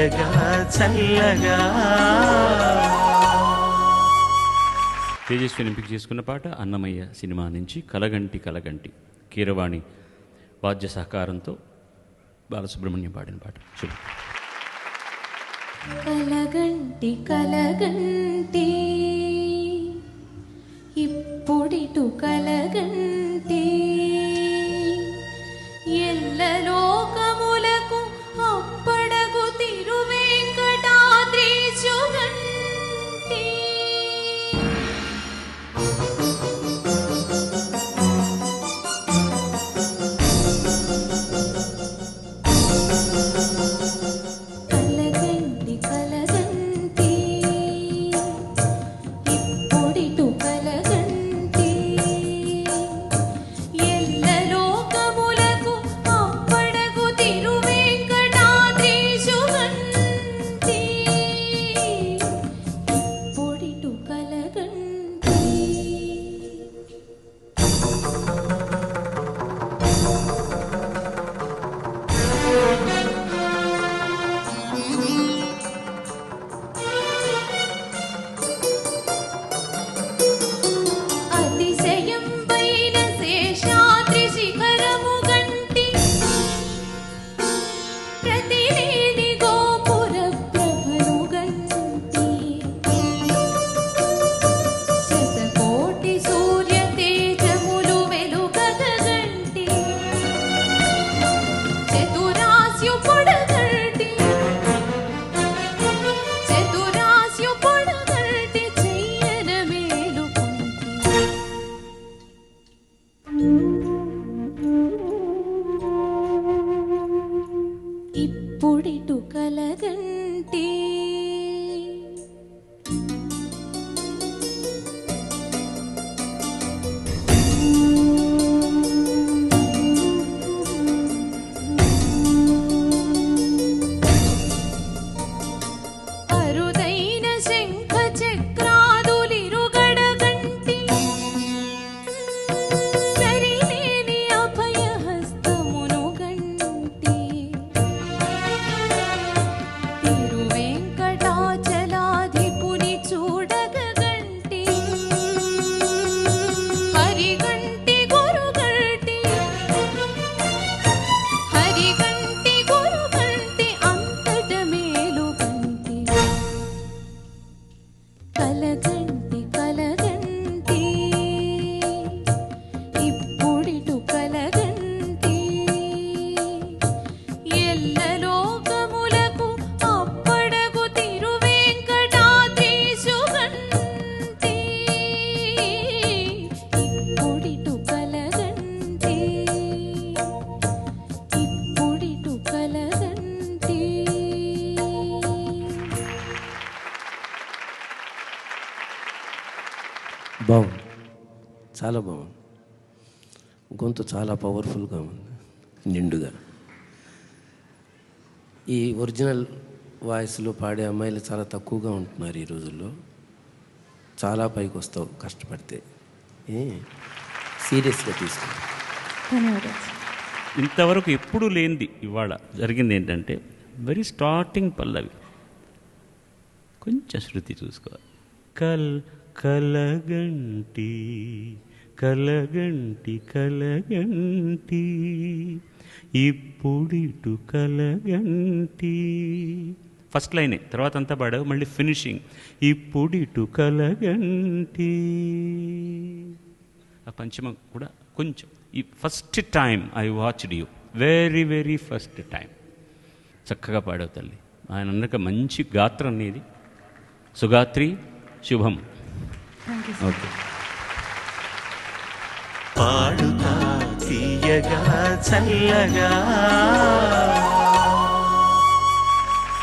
చల్లగా. తేజస్విని ఎంపిక చేసుకున్న పాట అన్నమయ్య సినిమా నుంచి కలగంటి కలగంటి కీరవాణి వాద్య సహకారంతో బాలసుబ్రహ్మణ్యం పాడిన పాట. కలగంటి కలగంటి పొడిటు కలగంటే కలగంటి బాగుంది. చాలా బాగుంది. గొంతు చాలా పవర్ఫుల్గా ఉంది. నిండుగా. ఈ ఒరిజినల్ వాయిస్లో పాడే అమ్మాయిలు చాలా తక్కువగా ఉంటున్నారు ఈ రోజుల్లో. చాలా పైకి వస్తావు కష్టపడితే. ఏ? సీరియస్గా తీసుకో. ఇంతవరకు ఎప్పుడూ లేనిది ఇవాళ జరిగింది ఏంటంటే వెరీ స్టార్టింగ్ పల్లవి. కొంచెం శృతి చూసుకోవాలి కల్ కలగంటి కలగంటి కలగంటి ఇప్పుడిటు కలగంటి. ఫస్ట్ లైనే తర్వాత అంతా పాడావు మళ్ళీ ఫినిషింగ్. ఇప్పుడిటు కలగంటి. ఆ పంచమ కూడా కొంచెం ఈ first time I watched you very very first time చక్కగా పాడావు తల్లి. ఆయన అన్నక మంచి గాత్రం అనేది. సుగాత్రి శుభం. పాడుతా తీయగా చల్లగా.